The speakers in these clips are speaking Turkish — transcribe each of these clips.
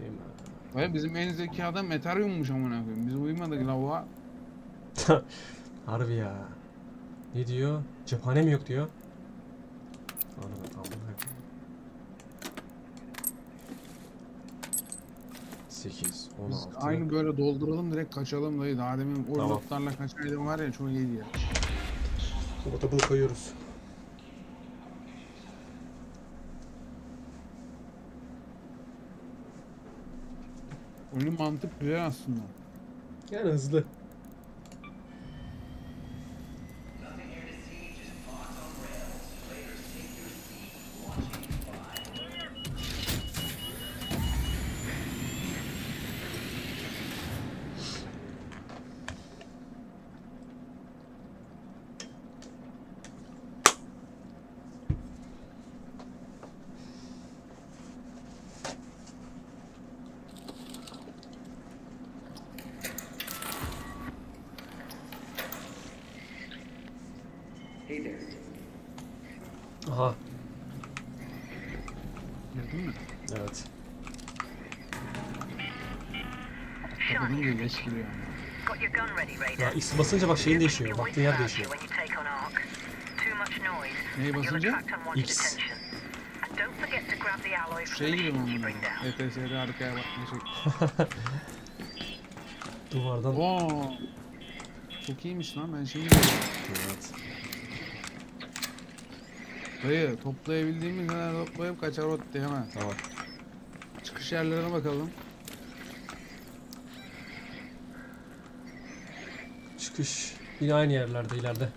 Sikeyim Vay bizim en zeki adam Ethereum'muş amına koyayım. Biz uyumadık lavuğa. Harbi ya. Ne diyor? Cephane mi yok diyor. Anladım tamam. 8, Biz 16. aynı böyle dolduralım direkt kaçalım dayı. Daha demin o Tamam. kaçaydım var ya çok iyiydi ya. Orada bunu koyuyoruz. Oyunun mantık güzel aslında. Yani hızlı. Hey there. Aha. Evet. Geç giriyor. Ya X basınca bak şeyin değişiyor. Baktığın yer değişiyor. You'll basınca? X. Şey gibi mi. ETS'de arkaya bak ne şey. Duvardan. Oo. Çok iyiymiş lan ben gördüm. Evet. Dayı toplayabildiğimiz kadar toplayıp kaçar ot diye hemen. Tamam. Çıkış yerlerine bakalım. Çıkış. Yine aynı yerlerde ileride.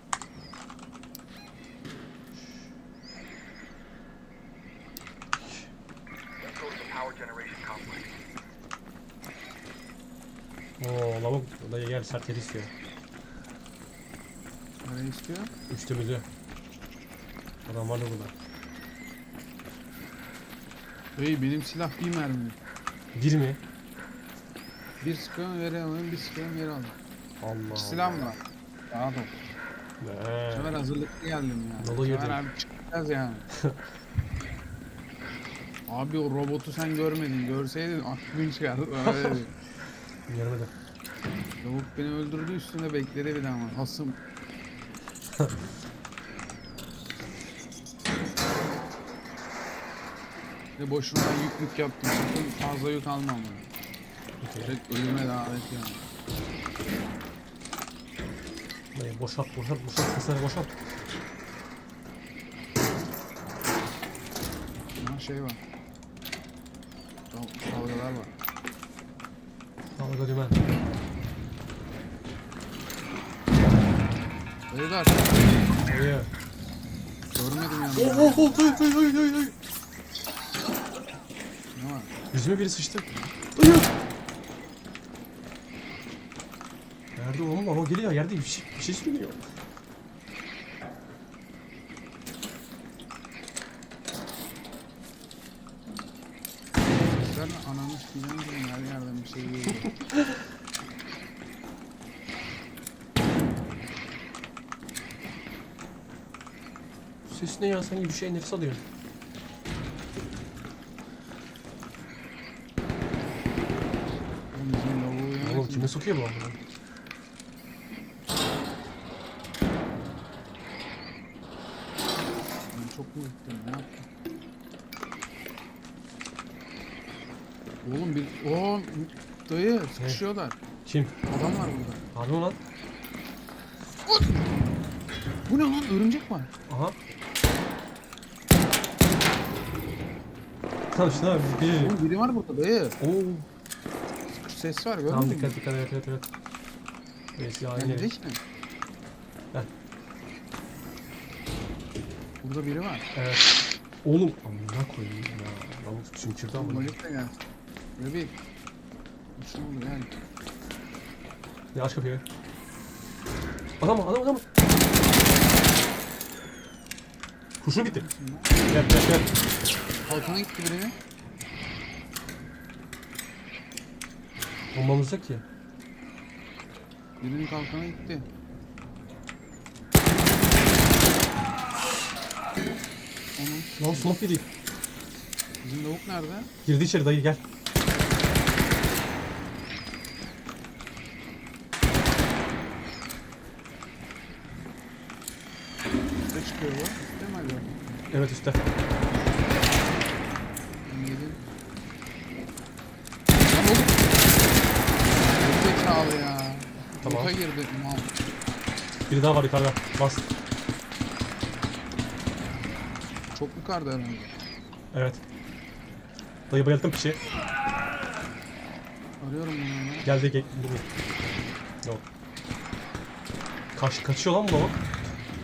Oo lavuk dayı gel sert yer istiyor. Ne istiyor? Üstümüzü. Adam var da burada. Dayı benim silah bir mermi. Bir mi? Bir sıkıyorum yere alıyorum, bir sıkıyorum yere alıyorum. Allah Silah mı var? Daha da. Bu sefer hazırlıklı geldim ya. Dolu Bu sefer abi çıkacağız yani. abi o robotu sen görmedin. Görseydin aklın çıkardı. Öyle. Görmedim. Lavuk beni öldürdü üstünde bekledi bir daha ama. Hasım. Ve boşuna yük yük yaptım. Sakın fazla yük almam. Direkt ölüme davet yani. Dayı boşalt boşalt boşalt kısayı boşalt. Ama şey var. Dal- Dalgalar var. Dalga dümen. Beyler Dayı. görmedim yani. Oh oh oh hey hey hey. Ne var? Yüzüme biri sıçtı. Dayı. Nerede oğlum? Ama geliyor yerde bir şey, bir şey sürünüyor. Sen ananı sikeceğim her yerden bir şey geliyor. Ses ne ya? Sanki bir şey nefes alıyor. Oğlum bizim lavuğu kime sokuyor bu amına? Çok mu gittim ne yaptım? Oğlum bir... Oo, dayı sıkışıyorlar. Kim? Adam var burada. Harbi mi lan? Bu ne lan? Örümcek var. Aha. Tamam abi. Bir. Oğlum biri var burada dayı. Oo. Ses var görmüyor Tamam musun? dikkat dikkat evet evet evet. Neyse aynı. Gelecek mi? Gel. Burada biri var. Evet. Oğlum amına koyayım ya. Lavuk çimkirdi amına. Molik de gel. Bebek. Şunu olur gel. Ya aç kapıyı. Adam adam adam. Kurşun bitti. Gel gel gel. Kalkana gitti biri. Bombamız Bulmamızda ki. Birinin kalkanı gitti. Onun Lan smoke gireyim. bizim lavuk nerede? Girdi içeri dayı gel. Üste çıkıyor bu. Üstte mi acaba? Evet üstte. Zekalı ya. Tamam. Boka girdi. Mal. Biri daha var yukarıda. Bas. Çok yukarıda herhalde. Evet. Dayı bayılttım piçi. Arıyorum bunu ya. Geldi gel. Yok. Kaç, kaçıyor lan bu lavuk.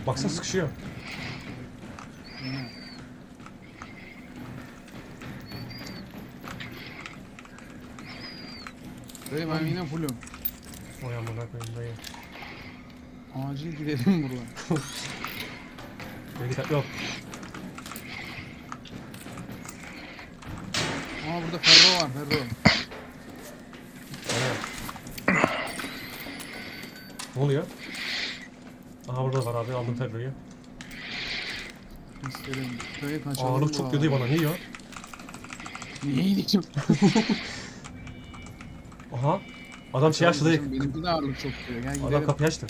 Baksana sıkışıyor. Yine. Dayı ben yine fullüm. Oy amına koyayım dayı. Acil gidelim buradan. Dikkatli ol. Aa burada Ferro var Ferro. Aynen. Ne oluyor? Aha burada var abi aldım Ferro'yu. İsterim. Dayı kaçalım. Ağırlık çok diyor bana. Ne yiyor? Niye gideceğim? Aha. Adam şey açtı dayı. Benimki de ağırlık çok diyor. Gel Adam gidelim. kapıyı açtı.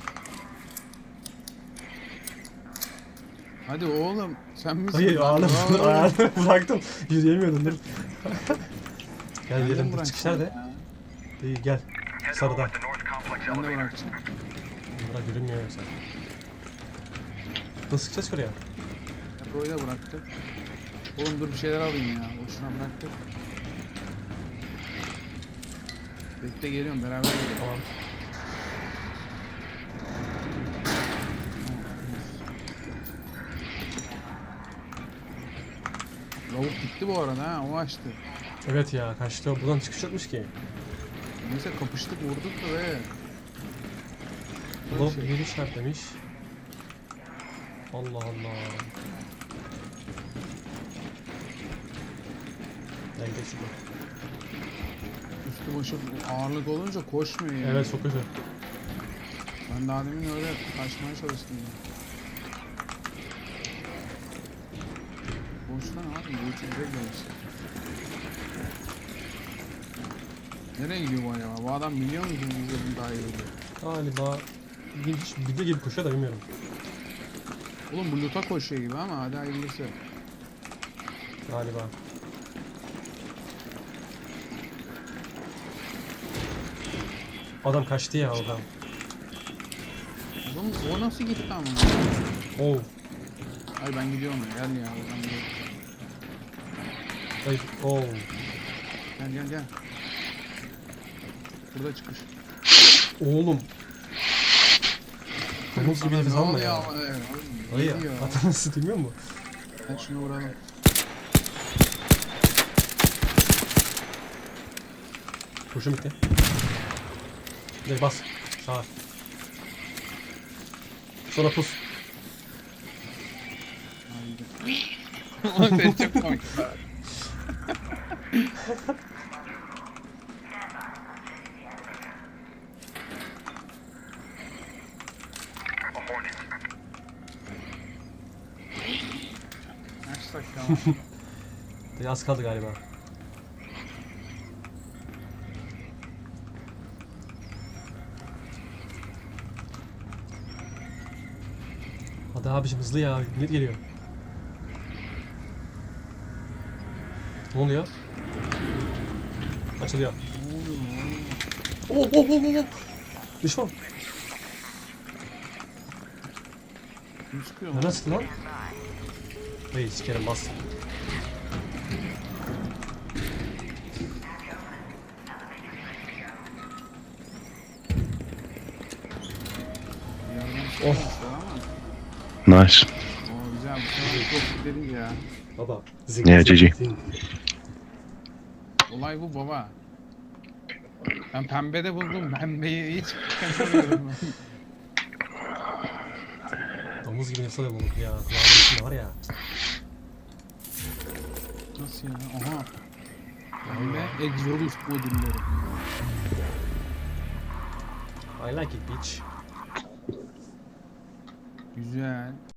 Hadi oğlum sen misin? Dayı lan? ağırlık bıraktım. Yürüyemiyordum dur. gel gidelim. bıraktım Çıkış nerede? ya. Dayı gel. Sarıda. Ben de bırakacağım. Burada görünmüyor yoksa. Nasıl çıkacağız ki oraya? Ferro'yu da bıraktık. Oğlum dur bir şeyler alayım ya. Boşuna bıraktık. Bekle geliyorum beraber geliyorum. Tamam. Lavuk gitti bu arada ha o açtı. Evet ya kaçtı. Buradan çıkış yokmuş ki. Neyse kapıştık vurduk da be. Lob Şey. bir işaret demiş. Allah Allah. Gel geç Üstü başı ağırlık olunca koşmuyor yani. Evet çok kötü. Ben daha demin öyle kaçmaya çalıştım ya. Boştan abi bu üçüncü gelişti. Nereye gidiyor bu acaba? Bu adam biliyor mu ki bizden daha iyi oluyor? Galiba ilginç video gibi koşuyor da bilmiyorum. Oğlum bu loot'a koşuyor gibi ama hadi hayırlısı. Galiba. Adam kaçtı ya oradan. Oğlum o nasıl gitti ama? Oh. Ay ben gidiyorum ya gel ya oradan gidiyorum. Ay, oh. Gel gel gel. Burada çıkış. Oğlum. Domuz gibi nefes Ne alma ya. diyor? adam nasıl duymuyor mu? Gel şunu vuralım. Kurşun bitti. Dayı bas. Sağa. Sonra pus. Haydi. Ulan sen çok komik. Kaç dakika var? Dayı az kaldı galiba. Hadi abicim hızlı ya. Millet geliyor. Ne oluyor? Açılıyor. Lan? Oh oh oh oh. Düşman. Kim sıkıyor lan? Nereden sıktı lan? Dayı sikerim bas. Oh. Nice. Oo güzel bu sefer çok dedik ya. Baba. Zing, Ne, zing, GG. zing. Olay bu baba. Ben pembede buldum. Pembeyi hiç kaçamıyorum. Domuz gibi alıyor bulduk ya. Kulağımın içinde var ya. Nasıl ya? Aha. Pembe Exodus modülleri. I like it bitch. Güzel.